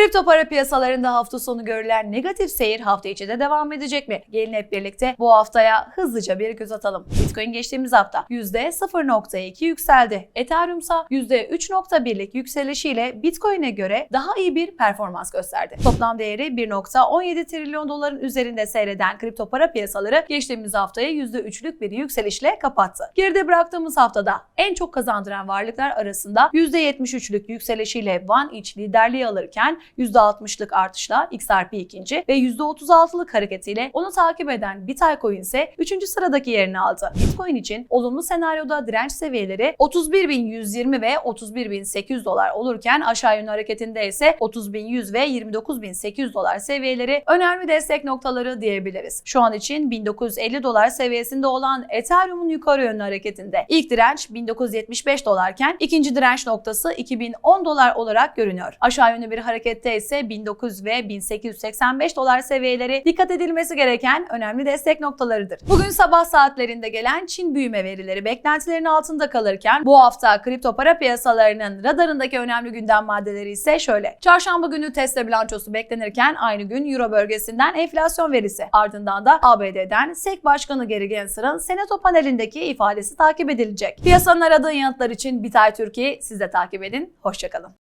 Kripto para piyasalarında hafta sonu görülen negatif seyir hafta içi de devam edecek mi? Gelin hep birlikte bu haftaya hızlıca bir göz atalım. Bitcoin geçtiğimiz hafta %0.2 yükseldi. Ethereum ise %3.1'lik yükselişiyle Bitcoin'e göre daha iyi bir performans gösterdi. Toplam değeri 1.17 trilyon doların üzerinde seyreden kripto para piyasaları geçtiğimiz haftayı %3'lük bir yükselişle kapattı. Geride bıraktığımız haftada en çok kazandıran varlıklar arasında %73'lük yükselişiyle OneInch liderliği alırken %60'lık artışla XRP ikinci ve %36'lık hareketiyle onu takip eden Bitcoin ise 3. sıradaki yerini aldı. Bitcoin için olumlu senaryoda direnç seviyeleri 31.120 ve 31.800 dolar olurken aşağı yönlü hareketinde ise 30.100 ve 29.800 dolar seviyeleri önemli destek noktaları diyebiliriz. Şu an için 1950 dolar seviyesinde olan Ethereum'un yukarı yönlü hareketinde. İlk direnç 1975 dolarken ikinci direnç noktası 2010 dolar olarak görünüyor. Aşağı yönlü bir harekette ise 1900 ve 1885 dolar seviyeleri dikkat edilmesi gereken önemli destek noktalarıdır. Bugün sabah saatlerinde gelen Çin büyüme verileri beklentilerin altında kalırken bu hafta kripto para piyasalarının radarındaki önemli gündem maddeleri ise şöyle. Çarşamba günü Tesla bilançosu beklenirken aynı gün Euro bölgesinden enflasyon verisi ardından da ABD'den SEC Başkanı Gary Gensler'ın Senato panelindeki ifadesi takip edilecek. Piyasanın aradığı yanıtlar için Bitay Türkiye siz de takip edin. Hoşçakalın.